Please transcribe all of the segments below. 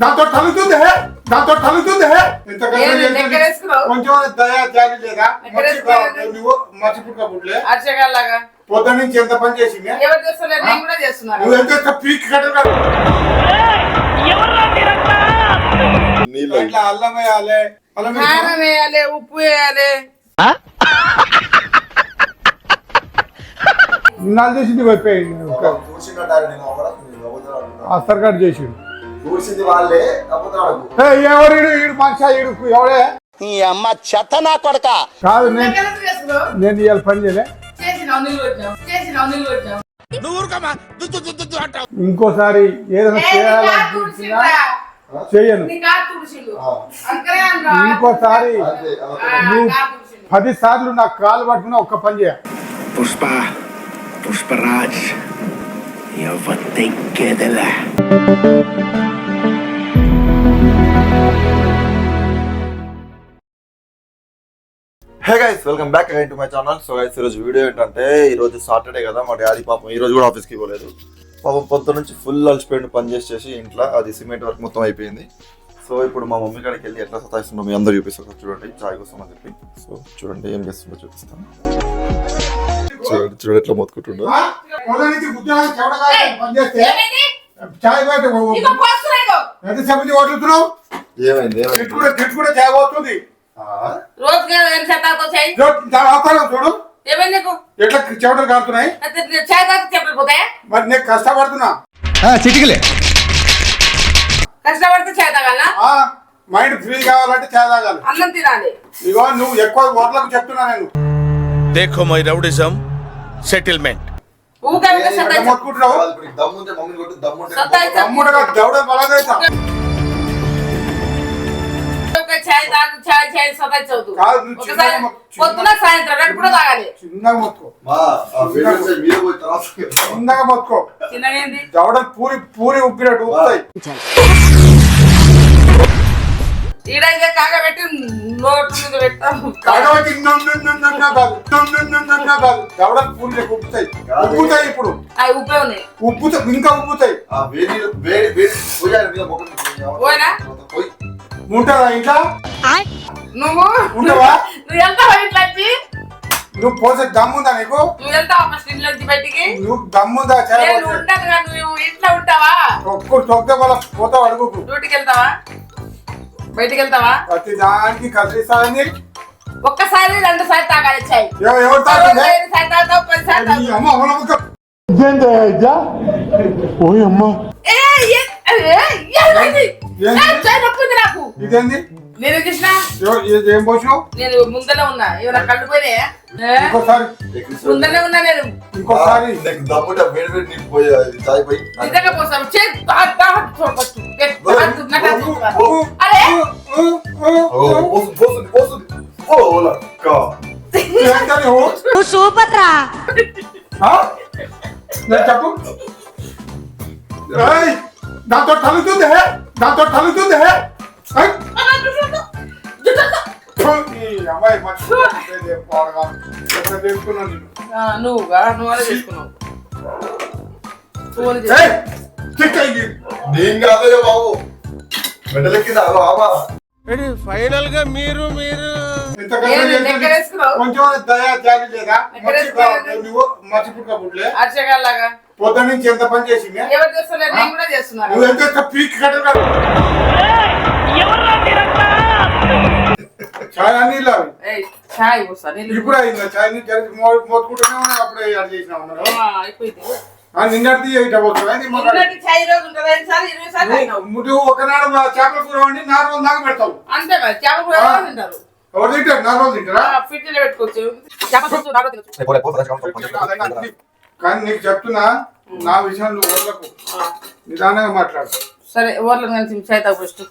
దాంతో తలుతుంది దాంతో తలుతుంది? కొంచెం దయా జాలి లేదా? నువ్వు మర్చిపుట్టుక పుట్లే అర్చగాలాగా పొద్దు నుంచి ఎంత పని చేసింది? ఎవరు చేస్తలేదు నేను కూడా చేస్తున్నాను. నువ్వు ఎంత పీక్ కట్టగా అల్లం వేయాలి అల్లం వేయాలి ఉప్పు వేయాలి. ఇన్నాళ్ళు చేసింది ఆడుతున్నా. అస్తర్ కట్ చేసిండు. ఈడు ఈడు మనిషి ఈడు ఎవడే? నీ అమ్మ చెత్త నా కొడక. కాదు నేను నేను ఇవాళ పని చేయలే. ఇంకోసారి ఏదైనా? చేయను. ఇంకోసారి. నువ్వు. పది సార్లు నాకు కాలు పట్టుకుని ఒక్క పని చేయ. Pushpa. Pushparaj ఎవతెక్కేదలా hey guys welcome back again to my channel so guys ఈరోజు వీడియో ఏంటంటే ఈ రోజు సాటర్డే కదా మా డాడీ పాపం ఈరోజు కూడా ఆఫీస్కి ఇవ్వలేదు పాపం పొద్దు నుంచి ఫుల్ అలసిపోయిన పని చేసి చేసి ఇంట్లో. అది సిమెంట్ వర్క్ మొత్తం అయిపోయింది. సో ఇప్పుడు మా మమ్మీ కాడికి వెళ్ళి ఎట్లా సతాయిస్తుండో మీ అందరూ చూపిస్తారు చూడండి చాయ్ కోసం అని చెప్పి. సో చూడండి ఏం చేస్తుందో చూపిస్తాను. చూడండి చూడండి ఎట్లా మొత్తుకుంటుండో? చాయ్ బయట. ఎంత చెప్పి ఏమైంది కూడా కూడా చాయ్ పోతుంది చూడు. ఎట్లా చెవటలు మరి నేను కష్టపడుతున్నా. చిటికలే. కష్టపడితే చేయి తాగాలా? ఆ మైండ్ ఫ్రీ కావాలంటే చాయ్ తాగాలి. అన్నం తినాలి. ఇగో నువ్వు ఎక్కువ ఓట్లకు చెప్తున్నా నేను. देखो మై రౌడిజం సెటిల్మెంట్ పొద్దున సాయంత్రం రెండు కూడా తాగాలి. చిన్నగా మొత్తుకో చిన్నగా మొత్తుకో చిన్నగా పూరి పూరి ఉబ్బినట్టు ఈడైతే కాగబెట్టి నోటు మీద పెట్టాము ఉప్పుతాయి. ఉప్పుతాయి ఇప్పుడు. అవి ఉప్పే ఉన్నాయి. ఉప్పుతాయి ఇంకా ఉప్పుతాయి. ఆ వేడి వేడి వేడి పోయాలి మీద ముఖం మీద. పోయినా? పోయి. ఉంటుందా ఇంట్లో? నువ్వు? ఉండవా? నువ్వు వెళ్తావా ఇంట్లో వచ్చి నువ్వు పోసే దమ్ముందా నీకు? నువ్వు వెళ్తావా ఫస్ట్ ఇంట్లో బయటికి? నువ్వు దమ్ముందా నేను ఉంటాను నువ్వు ఇంట్లో ఉంటావా? ఒక్కడు తొక్కితే వాళ్ళ పోతావు అడుగుకు. డ్యూటీకి వెళ్తావా? బయటికి వెళ్తావా ప్రతి దానికి కసిస్తానని ఒక్కసారి రెండు సార్లు తాగాలి చాయ్ ఎవ- ఎవరు తాగుతుంది ఇదేందా నేను కృష్ణ. ఏం పోసినావు నేను ముందర ఉన్నా. ఏమైనా కళ్ళు పోయినాయా? ఏ? ఇంకోసారి. ఉన్నా నేను. ఇంకోసారి. నీకు దమ్ముంటే వేడి వేడి నీకు పోయి చాయ్ పోయి నిజంగా పోసాను చే ఫస్ట్. అరే! పోస్తుంది ఓ లక్క. సూపర్ రా చెప్పు. దాంతో తలుతుంది దాంతో తలుతుంది అమ్మాయి? నువ్వుగా నువ్వు అలా చేసుకున్నావు. నేను కాదే బాబు మెడలెక్కింది ఫైనల్గా మీరు మీరు? కొంచెం దయా జాలి లేదా ఎక్కడ మర్చిపో- వేసుకున్నావు? నువ్వు మర్చిపుట్టుక పుట్లే అర్చగాలాగా పొద్దు నుంచి ఎంత పని చేసింది? ఎవరు నేను కూడా చేస్తున్నాను నువ్వు ఎంత పీక్ కట్టగా చాయ్ ఇప్పుడు అయిందా? చాయ్ నీళ్ళు జరిగి మో- మోసుకుంటూనే ఉన్నా, అప్పుడే అది చేసినావు మనం. ఆ, అయిపోయింది. ఆ, నిన్నటిది ఇట్లా పోతుందా? నీ మొన్న- నిన్నటి. నువ్వు ఒకనాడు చేపల కూర వండి నాలుగు రోజులు దాకా పెడతావు. అంతే మరి చేప కూర ఎవరు తింటారు? ఎవరు తింటారు? నాలుగు రోజులు తింటారా? ఫ్రిడ్జ్ పెట్టుకోవచ్చు. కానీ నీకు చెప్తున్నా నా విషయం నువ్వు వదలకు. నిదానంగా మాట్లాడు. సరే ఊర్లో కలిసి చాయ్ తాగు ఫస్ట్.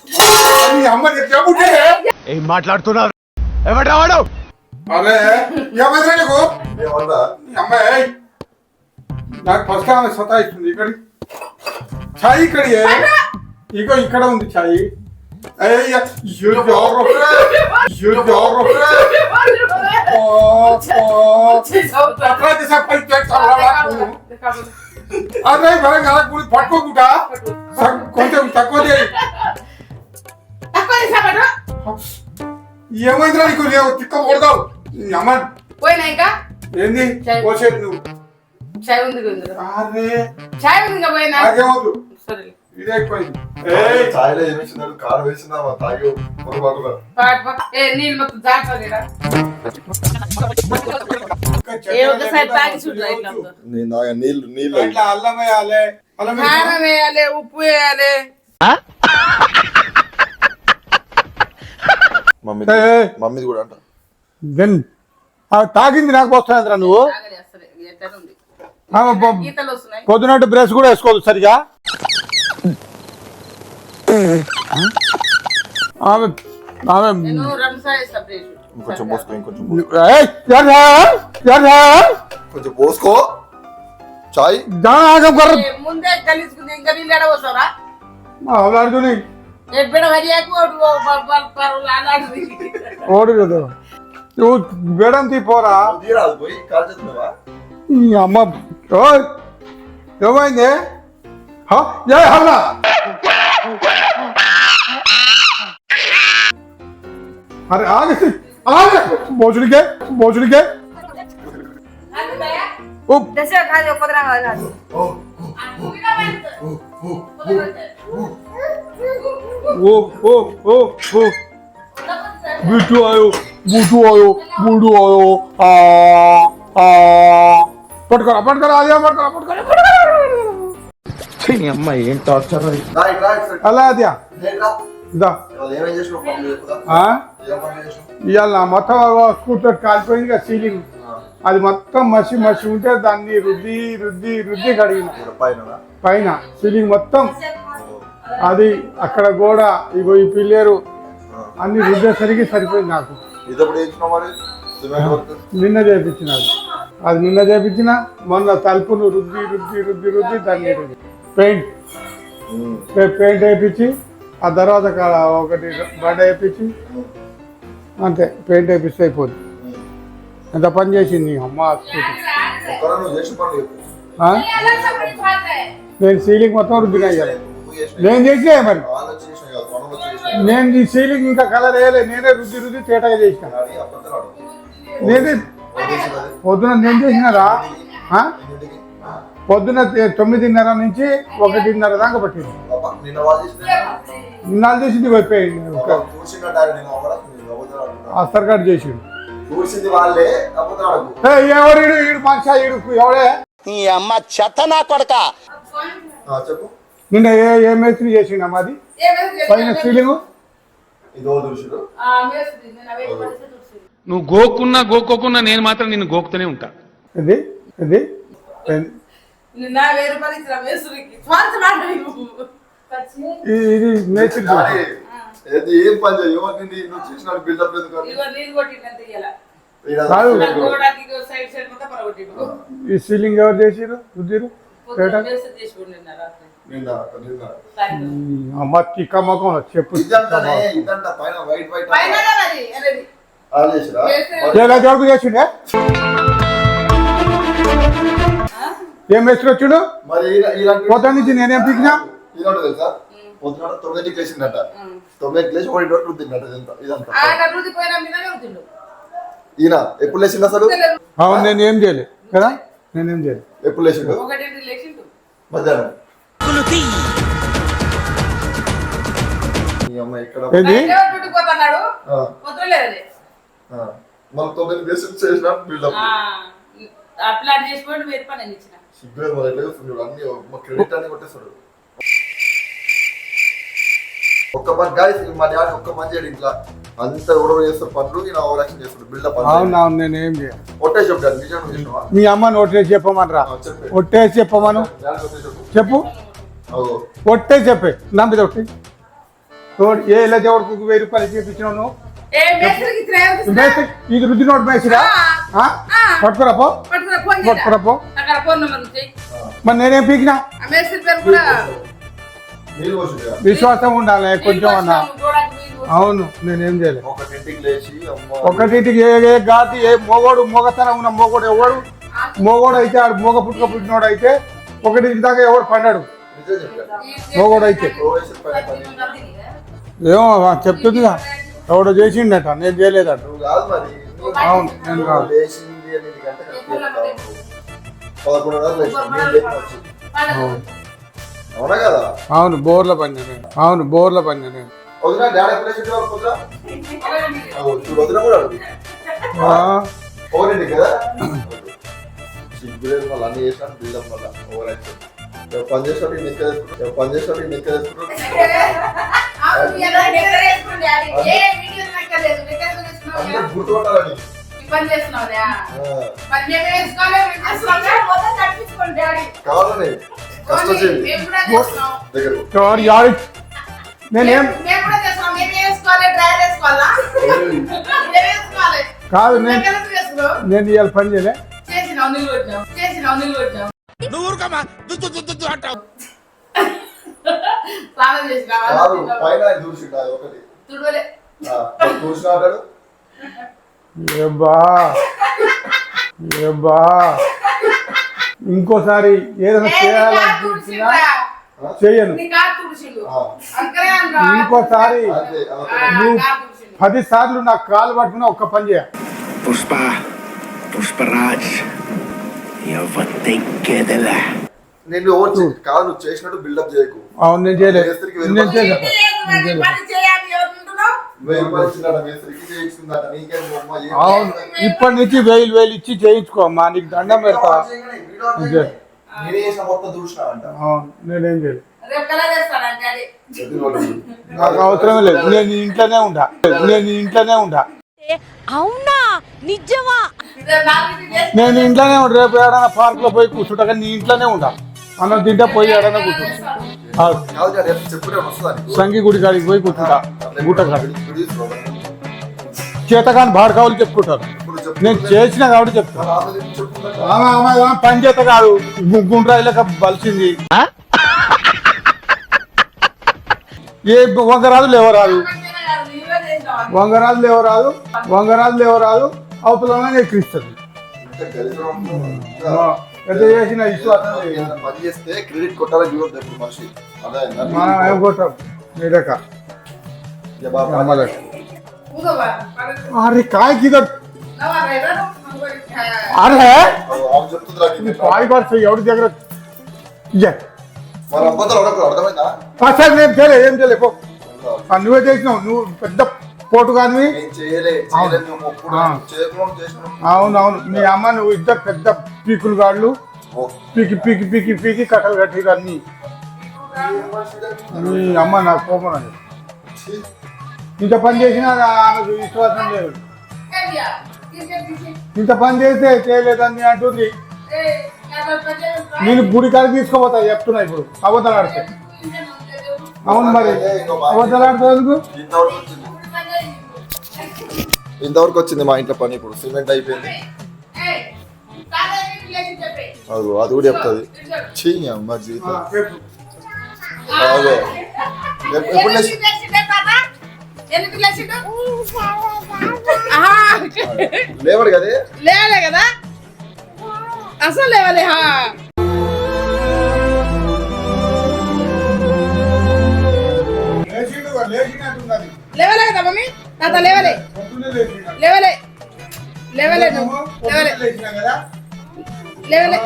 ఏం మాట్లాడుతున్నారు? ఎవడు వాడు? అరే ఏమైందిరా నీకు? ఏమన్నా అమ్మాయి నాకు ఫస్ట్ ఆమె సతాయిస్తుంది ఇక్కడ. ఛాయ్ ఇక్కడ ఇగో ఇక్కడ ఉంది ఛాయ్ అయ్య అదే మరి కదా గుడి పట్టుకోకుండా. కొంచెం తక్కువ చేయి. ఏమైందిరా నీకు? లేవు తిక్క కొడతావు. అమ్మ. పోయినా ఇంకా? ఏంది? పోసేది నువ్వు. చాయ్ ఉంది. అరే. చాయ్ ఉంది ఇంకా పోయినా? అదేమవుతు సరే. ఇదే ఎక్కువైంది ఏయ్ ఛాయలో ఏమి ఇచ్చినారు కారు వేసిందా తాగి పొరపాటుగా. ఏ నీళ్ళు మొత్తం దాటలేదా నీళ్ళు నీళ్ళు అల్లం వేయాలి కారం వేయాలి ఉప్పు వేయాలి. మమ్మీ. మమ్మీది కూడా అంట. దెన్ ఆ తాగింది నాకు వస్తుందిరా నువ్వు? పొద్దునట్టు బ్రష్ కూడా వేసుకోదు సరిగా? ఆమె ఆమె నేను రెండు సార్లు వేస్తా బ్రేక్ ఇంకొంచెం పోసుకో ఇంకొంచెం పోసుకో. ఏయ్, ఎవరా? ఎవరా? కొంచెం పోసుకో చాయ్ దాని ఆగం కర్ర ఏ, ముందే కలిసుకుంది ఇంకా నీళ్ళు ఎడవస్తారా అవలాడుతుంది ఎక్కడ వరియాకు అలాంటిది ఓడు కదా నువ్వు బేడం తీపోరా తీరాదు పోయి కాల్ చేస్తున్నావా ఈ అమ్మ ఓయ్ ఏమైంది హ? ఏ హల్లా అరే ఆగ ఆగ భోజుడికే భోజుడికే ఓ దశ కాదు కుదరా కాదు ఓ ఓ ఓ ఓ బూటు ఆయో బూటు ఆయో బూడు ఆయో ఆ ఆ పట్టుకోరా పట్టుకోరా అదే పట్టుకోరా పట్టుకోరా అమ్మాయి ఏం టార్చర్ రైట్ రైట్ అలా అదే ఏంట్రా ఇదా ఇవాళ ఏమేం చేసినావు పనులు ఇవాళ నా మొత్తం స్కూటర్ కాలిపోయింది కదా సీలింగ్. అది మొత్తం మసి మసి ఉంటే దాన్ని రుద్ది రుద్ది రుద్ది కడిగిన. పైన సీలింగ్ మొత్తం. అది అక్కడ గోడ ఇగో ఈ పిల్లేరు అన్ని రుద్దేసరికి సరిపోయింది నాకు. నిన్న చేపించిన అది. నిన్న చేపించిన మొన్న తలుపును రుద్ది రుద్ది రుద్ది రుద్ది దాన్ని. పెయింట్. పెయింట్ వేయించి ఆ తర్వాత కాడ ఒకటి బండ వేయించి అంతే పెయింట్ వేపిస్తే అయిపోద్ది. ఎంత పని చేసింది అమ్మ నేను సీలింగ్ మొత్తం రుద్దిన ఇయ్యాలి. నేను చేసే మరి. నేను ఈ సీలింగ్ ఇంకా కలర్ వేయలేదు నేనే రుద్ది రుద్ది తేటగా చేసిన. నేనే పొద్దున నేను చేసినారా? పొద్దున తొమ్మిదిన్నర నుంచి ఒకటిన్నర దాకా పట్టింది. అబ్బా, నిన్న వాళ్ళు చేసిన నిన్నాళ్ళు చేసింది పోయిపోయింది. చూసిందంటే ఆయన నేను అవ్వరా? నేను అబద్ధాలు ఆడుతున్నా. అస్తర్ కార్డు చేసిండు. ఈడు? ఈడు మనిషి ఈడు ఎవడే? నీ అమ్మ చెత్త నా కొడక. ఆ, చెప్పు. నిన్న ఏ ఏ మేస్త్రి చేసిండు మాది పైన సీలింగ్. నువ్వు గోక్కున్నా గోక్కోకున్నా నేను మాత్రం నిన్ను గోకుతూనే ఉంటా. ఇది ఇది- నిన్న వెయ్యి రూపాయలు ఇచ్చిన మేసురికి స్వార్థ మాట ఇది మేస్త్రి కానీ చేసిండు. ఏది ఏం పని ఎవరిని చేసిన బిల్డప్ నీళ్ళు ఇయ్యాల. మొత్తం ఈ సీలింగ్ ఎవరు చేసిరు. అమ్మ తిక్క మొక్కం చెప్పు. ఇదంటనే ఏం మేస్త్రి వచ్చిండు? పొద్దున్న నుంచి నేనేం పీకినా? ఇదంట తెలుసా? పొద్దున తొమ్మిదింటికి లేచిందట తొమ్మిదింటికి లేచి ఒకటి రోడ్డు రుద్దిందట ఇదంతా. ఇదంతా. ఆయన అభివృద్ధి పోయిన మీద అవుతుండు ఈయన ఎప్పుడు లేచిండు అసలు? అవును నేను ఏం చేయలే. కదా? నేనేం చేయలే. ఎప్పుడు లేచిండు? మధ్యాహ్నం. ఏంది? తొమ్మిది చేసిన బిల్డప్. వెయ్యి రూపాయలు నేను ఇచ్చిన సిగ్గులేదు మరి ఎట్లా చేస్తుండు అన్ని మా క్రెడిట్ అన్ని కొట్టేస్తాడు. ఒక్క పని గాయస్ మా డాడీ ఒక్క పని చేయడు ఇంట్లో. అంత చేస్తారు పనులు ఈయన ఓవర్ యాక్షన్ చేస్తాడు బిల్డప్ అవును అవును నేను ఏం చేయను ఒట్టేసి చెప్పు డాడీ నిజం మీ అమ్మని ఒట్టేసి చెప్పమనరా? ఆ, చెప్పే. ఒట్టేసి చెప్పమను. చెప్పు ఒట్టే చెప్పే. నమ్మిది ఒకటి తోడు ఏ ఇలా దేవుడికి వెయ్యి రూపాయలు చేపించినావు నువ్వు? ఇది రుద్ది నోట్ మేసిరా ఆ. ఆ. పట్టుకురా పో. పట్టుకురా ఫోన్ పట్టుకురా పో. అక్కడ ఫోన్ నెంబర్ ఉంది. మరి నేనేం పీకినా? ఆ మేస్త్రి పేరు కూడా నీళ్ళు పోసిండు విశ్వాసం ఉండాలి కొంచెం అన్నా. అవును నేనేం చేయలేదు ఒకటింటికి లేచి అమ్మ ఒకటింటికి ఏ ఏ గాతి ఏ మొగోడు మొగతనం ఉన్న మొగోడు ఎవడు? మొగోడు అయితే ఆడు మొగ పుట్టుక పుట్టినోడు అయితే ఒకటింటి దాకా ఎవడు పడ్డాడు నిజం చెప్పాను మొగోడు అయితే. ఓవైసీ పైన పని ఏమో చెప్తుందిగా. ఎవడో చేసిండట నేను చేయలేదట. నువ్వు కాదు మరి. నువ్వు అవును నేను కాదు. లేచింది ఎనిమిది నేను లేచి అవును. కదా? అవును బోర్ల పని నేను. అవును బోర్ల పని నేను. వదిన డాడీ ఎప్పుడు లేచింది వాళ్ళు పొద్దున అగో, చూడు వదిన కూడా అడుగు. ఆ, ఓవరండి కదా? సిగ్గులేదు మళ్ళీ అన్ని చేసినట్టు బిల్డప్ వల్ల ఓవర్ యాక్షన్ రేపు పని చేసినట్టు నెక్క తెచ్చుకుంటారు రేపు పని చేసినట్టు నెక్క తెచ్చుకుంటారు అందరూ గుర్తుపట్టాలని పని చేస్తున్నావురా పని వేసుకోవాలి మొత్తం డాడీ. కావాలని నేనేం? కాదు నేను ఇవాళ పని చేయలే. పైన అది ఒకటి. తుడవలే. ఆ, చూసిన అంటాడు? ఏబ్బా ఏబ్బా ఇంకోసారి ఏదైనా చేయాలనిపించినా చేయను ఇంకోసారి నువ్వు పది సార్లు నాకు కాలు పట్టుకుని ఒక్క పని చేయ. పుష్ప పుష్పరాజ్ ఎవతెక్కేదలా నేను కాదు నువ్వు చేసినట్టు బిల్డప్ చేయకు. అవును నేను చేయలేదు. నేను చేయలేదు. అవును ఇప్పటి నుంచి వేలు వేలు ఇచ్చి చేయించుకో అమ్మా నీకు దండం పెడతా. నేనే చేయలేదు నాకు అవసరం లేదు నేను ఇంట్లోనే ఉండా నేను ఇంట్లోనే ఉండా. అవునా? నిజమా? నేను ఇంట్లోనే ఉండా రేపు ఏడైనా పార్క్లో పోయి కూర్చుంటా కానీ నీ ఇంట్లోనే ఉండా. అన్నం తింటే పోయి ఏడైనా కూర్చుంటా. సంగి గుడి కాడికి పోయి కూర్చుంటా గుట్ట. చేతకాని బాడకావులు చెప్పుకుంటారు. నేను చేసిన కాబట్టి చెప్తాను పని చేత కాదు గుండ్రాయిలక బలిసింది ఏ వంగరాదు లేవరాదు. వంగరాజు లేవరాదు వంగరాజు లేవరాదు అవతలనే ఎక్కిస్తుంది ఇంత దరిద్రం ఉంటుందా? ఎంత చేసిన విశ్వాసం లేదు. ఏదైనా పని చేస్తే క్రెడిట్ కొట్టాలని చూడద్దు ఎప్పుడు మనిషి అదే మనం ఏం కొట్టాం మీరక ఇక బాబు, నమ్మలేదు కూర్చోబా, పక్కకు. అరే కాయ కిద నవ్వా, డ్రైవర్? ఇంకోటి, ఆ, అరే ఆమె చెప్తుందిరా ఈ నీకు. కాయ పడితే ఎవరి దగ్గర ఇయ్య. మరి అబద్ధాలు అడగకూడదు, అర్థమైందా అసలు నేను చేయలే ఏం చేయలే పో ఆ, నువ్వే చేసినావు నువ్వు పెద్ద పోటు కానీ? అవును. అవును మీ అమ్మ నువ్వు ఇద్దరు పెద్ద పీకులు గాళ్ళు. పీకి పీకి పీకి పీకి కట్టలు కట్టి అన్ని. మీ అమ్మ నాకు కోపం. ఇంత పని చేసినా ఆమెకు విశ్వాసం లేదు. ఇంత పని చేస్తే చేయలేదని అంటుంది. నేను గుడి కాడికి తీసుకోపోతా చెప్తున్నా ఇప్పుడు. అబద్ధాలు ఆడితే అవును మరి. అబద్ధాలు ఆడితే ఎందుకు? ఇంతవరకు వచ్చింది మా ఇంట్లో పని ఇప్పుడు. సిమెంట్ అయిపోయింది. అది అది కూడా చెప్తుంది. చీ అమ్మ జీవితం. ఎప్పుడు లేవడు కదే? లేవలే కదా? అసలు లేవలే. లేవలే కదా మమ్మీ? తాత లేవలే. లేవలే. లేవలే నువ్వు. లేవలే? లేవలే.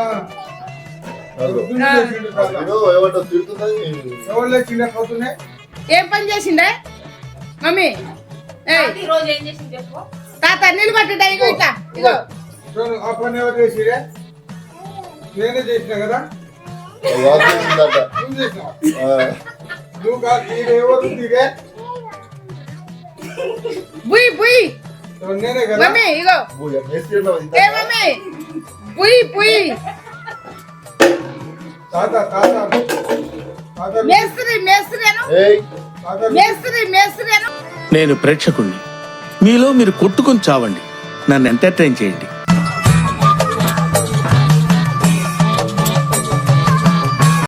ఎవరు లేచిండే పొద్దున్నే? ఏం పని చేసిండే? మమ్మీ. తాత పట్టుట ఇగో ఇట్లా. ఇగో. ఆ పని ఎవరు చేసిరే? నేనే చేసిన కదా. నువ్వు కాదు ఈడెవరు తీరే బుయ్ బుయ్ మమ్మీ ఇగో. ఏ మమ్మీ బుయ్ బుయ్ మేస్త్రి మేస్త్రి అను ఏయ్ తాత మేస్త్రి మేస్త్రి అను నేను ప్రేక్షకుణ్ణి. మీలో మీరు కొట్టుకొని చావండి. నన్ను ఎంటర్టైన్ చేయండి.